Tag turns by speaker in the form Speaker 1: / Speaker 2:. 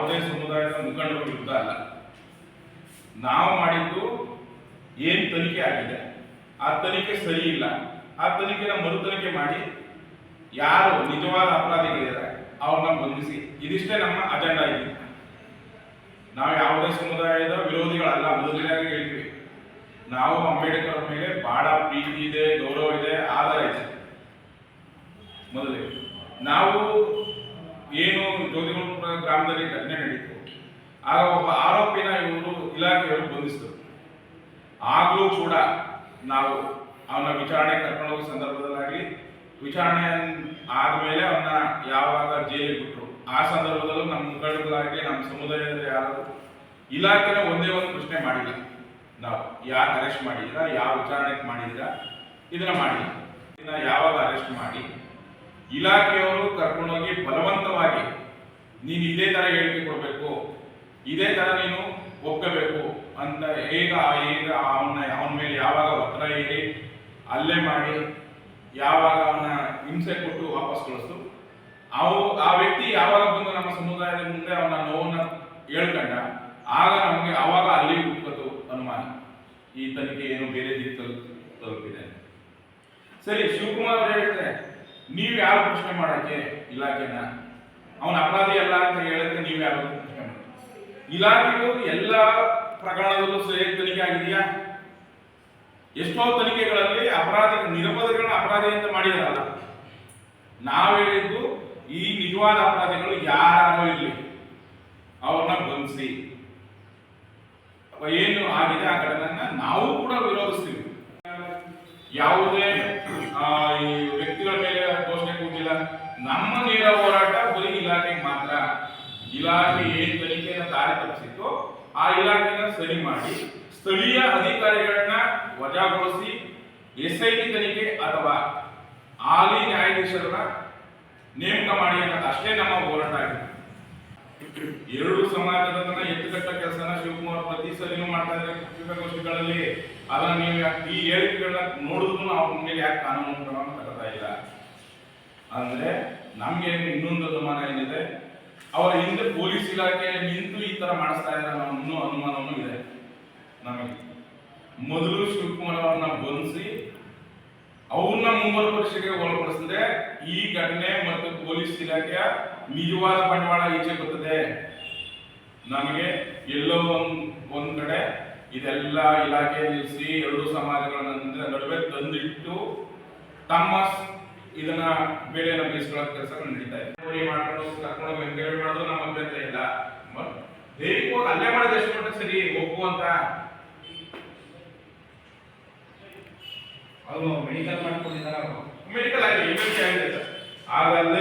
Speaker 1: ಯಾವುದೇ ಸಮುದಾಯದ ಮುಖಂಡರ ವಿರುದ್ಧ ಅಲ್ಲ. ನಾವು ಮಾಡಿದ್ದು ಏನು ತನಿಖೆ ಆಗಿದೆ? ಆ ತನಿಖೆ ಸರಿ ಇಲ್ಲ. ಆ ತನಿಖೆನ ಮರು ತನಿಖೆ ಮಾಡಿ ಯಾರು ನಿಜವಾದ ಅಪರಾಧಿಗಳಿದ್ದಾರೆ ಅವ್ರನ್ನ ಬಂಧಿಸಿ. ಇದಿಷ್ಟೇ ನಮ್ಮ ಅಜೆಂಡಾ ಇದೆ. ನಾವು ಯಾವುದೇ ಸಮುದಾಯದ ವಿರೋಧಿಗಳಲ್ಲ, ಮೊದಲನೇದಾಗಿ ಹೇಳ್ತೀವಿ. ನಾವು ಅಂಬೇಡ್ಕರ್ ಮೇಲೆ ಬಹಳ ಪ್ರೀತಿ ಇದೆ, ಗೌರವ ಇದೆ, ಆಧಾರ ಇದೆ. ಮೊದಲೇ. ನಾವು ಏನು ಜ್ಯೋತಿಗುಳ ಗ್ರಾಮದಲ್ಲಿ ಘಟನೆ ನಡೀತು. ಆಗ ಒಬ್ಬ ಆರೋಪಿನ ಇವರು ಇಲಾಖೆಯವರು ಬಂಧಿಸಿದರು. ಆಗಲೂ ಕೂಡ ನಾವು ಅವನ ವಿಚಾರಣೆ ಕರ್ಕೊಂಡು ಹೋಗೋ ಸಂದರ್ಭದಲ್ಲಾಗಲಿ ವಿಚಾರಣೆ ಆದಮೇಲೆ ಅವನ್ನ ಯಾವಾಗ ಜೈಲಿಗೆ ಬಿಟ್ಟರು ಆ ಸಂದರ್ಭದಲ್ಲೂ ನಮ್ಮ ಮುಖಂಡಗಳಾಗಲಿ ನಮ್ಮ ಸಮುದಾಯದ ಯಾರು ಇಲಾಖೆನ ಒಂದೇ ಒಂದು ಪ್ರಶ್ನೆ ಮಾಡಿಲ್ಲ. ನಾವು ಯಾಕೆ ಅರೆಸ್ಟ್ ಮಾಡಿದ್ದೀರಾ, ಯಾವ ವಿಚಾರಣೆ ಮಾಡಿದ್ದೀರಾ, ಇದನ್ನ ಮಾಡಿಲ್ಲ ಇದನ್ನ ಯಾವಾಗ ಅರೆಸ್ಟ್ ಮಾಡಿ, ಇಲಾಖೆಯವರು ಕರ್ಕೊಂಡೋಗಿ ಬಲವಂತವಾಗಿ ನೀನು ಇದೇ ತರ ಹೇಳಿಕೆ ಕೊಡಬೇಕು, ಇದೇ ತರ ನೀನು ಒಪ್ಕೋಬೇಕು ಅಂತ ಹೇಗ ಈಗ ಅವನ ಅವನ ಮೇಲೆ ಯಾವಾಗ ಒತ್ತಡ ಏರಿ ಅಲ್ಲೇ ಮಾಡಿ, ಯಾವಾಗ ಅವನ ಹಿಂಸೆ ಕೊಟ್ಟು ವಾಪಸ್ ಕಳಿಸ್ತು ಅವು, ಆ ವ್ಯಕ್ತಿ ಯಾವಾಗ ಬಂದು ನಮ್ಮ ಸಮುದಾಯದ ಮುಂದೆ ಅವನ ನೋವನ್ನ ಹೇಳ್ಕೊಂಡ, ಆಗ ನಮಗೆ ಆವಾಗ ಅಲ್ಲಿ ಹುಟ್ಟುಕತು ಅನುಮಾನ. ಈ ತನಿಖೆ ಏನು ಬೇರೆ ದಿಕ್ಕಲ್ಲಿ ತಲುಪಿದೆ. ಸರಿ, ಶಿವಕುಮಾರ್ ಹೇಳ್ತಾರೆ ನೀವು ಯಾರು ಪ್ರಶ್ನೆ ಮಾಡಕ್ಕೆ ಇಲಾಖೆನ? ಅವನ ಅಪರಾಧಿ ಅಲ್ಲ ಅಂತ ಹೇಳಿದ್ರೆ ನೀವು ಯಾರು ಇಲಾಖೆಯು ಎಲ್ಲ ಪ್ರಕರಣದಲ್ಲೂ ಸರಿಯಾಗಿ ತನಿಖೆ ಆಗಿದೆಯಾ? ಎಷ್ಟೋ ತನಿಖೆಗಳಲ್ಲಿ ಅಪರಾಧಿ, ನಿರಪರಾಧಿಗಳನ್ನ ಅಪರಾಧಿ ಅಂತ ಮಾಡಿದಾರಲ್ಲ. ನಾವು ಹೇಳಿದ್ದು ಈ ನಿಜವಾದ ಅಪರಾಧಿಗಳು ಯಾರು ಇರಲಿ. ಅವ್ರನ್ನ ಬಂಧಿಸಿ. ಏನು ಆಗಿದೆ ಆ ಘಟನೆಯನ್ನ ನಾವು ಕೂಡ ವಿರೋಧಿಸ್ತೀವಿ. ಯಾವುದೇ ಈ ವ್ಯಕ್ತಿಗಳ ಮೇಲೆ ಘೋಷಣೆ ಕೂಗಿಲ್ಲ. ನಮ್ಮ ನೇರ ಇಲಾಖೆ ಏನ್ ತನಿಖೆಯನ್ನು ದಾರಿ ಆ ಇಲಾಖೆನ ಸರಿ ಮಾಡಿ ಸ್ಥಳೀಯ ಅಧಿಕಾರಿಗಳನ್ನ ವಜಾಗೊಳಿಸಿ ಎಸ್ ಐ ತನಿಖೆ ಅಥವಾ ಹಾಲಿ ನ್ಯಾಯಾಧೀಶರನ್ನ ನೇಮಕ ಮಾಡಿ ಅನ್ನೋದು ಅಷ್ಟೇ ನಮ್ಮ ಹೋರಾಟ ಆಗಿದೆ. ಎರಡು ಸಮಾಜದ ಎತ್ತುಕಟ್ಟ ಕೆಲಸನ ಶಿವಕುಮಾರ್ ಪ್ರತಿ ಸಲೂ ಮಾಡ್ತಾ ಇದ್ದಾರೆ ಪತ್ರಿಕಾಗೋಷ್ಠಿಗಳಲ್ಲಿ ಅದನ್ನ ನೀವು ಈ ಹೇಳಿಕೆಗಳನ್ನ ನೋಡಿದ್ರು ಅವ್ರ ಮೇಲೆ ಯಾಕೆ ಕಾನೂನು ಕ್ರಮ ತಗೋತಾ ಇಲ್ಲ. ಅಂದ್ರೆ ನಮ್ಗೆ ಇನ್ನೊಂದು ಅನುಮಾನ ಏನಿದೆ? ಅವರ ಹಿಂದೆ ಪೊಲೀಸ್ ಇಲಾಖೆ ನಿಂತು ಈ ತರ ಮಾಡಿಸ್ತಾ ಇದ್ದಾರೆ ಅನ್ನೋ ಅನುಮಾನವೂ ಇದೆ ನಮಗೆ. ಮೊದಲು ಶಿವಕುಮಾರ್ ಅವ್ರನ್ನ ಬಂಧಿಸಿ ಅವ್ರನ್ನ ಮುಂಬರುವ ಪರೀಕ್ಷೆಗೆ ಒಳಪಡಿಸಿದ್ರೆ ಈ ಘಟನೆ ಮತ್ತು ಪೊಲೀಸ್ ಇಲಾಖೆಯ ನಿಜವಾದ ಬಂಡವಾಳ ಈಚೆ ಬರ್ತದೆ. ನಮಗೆ ಎಲ್ಲೋ ಒಂದ್ ಒಂದ್ ಕಡೆ ಇದೆಲ್ಲ ಇಲಾಖೆ ನಿಲ್ಲಿಸಿ ಎರಡು ಸಮಾಜಗಳ ನಡುವೆ- ತಂದಿಟ್ಟು ತಮ್ಮ ಇದನ್ನ ಬೇರೆ ಬಯಸ್ಕೊಳ್ಳೋ ಕೆಲಸ ನಡೀತಾ ಇದೆ. ಮಾಡ್ಕೊಂಡು ಕರ್ಕೊಂಡು ಎಂಕರೇಜ್ ಮಾಡೋದು ನಮ್ಮ ಅಭ್ಯಂತರ ಇಲ್ಲ. ಬಟ್ ಹೋಗಿ ಅಲ್ಲೇ ಮಾಡಿದ ಎಷ್ಟು ಮಟ್ಟ ಸರಿ? ಒಪ್ಪುವಂತ
Speaker 2: ಅವರು ಮೆಡಿಕಲ್ ಮಾಡ್ಕೊಂಡಿದ್ದಾರೆ
Speaker 1: ಮೆಡಿಕಲ್ ಆಗಿದೆ ಎಮರ್ಜೆನ್ಸಿ ಆಗಿದೆ ಸರ್. ಆಗಲ್ಲೇ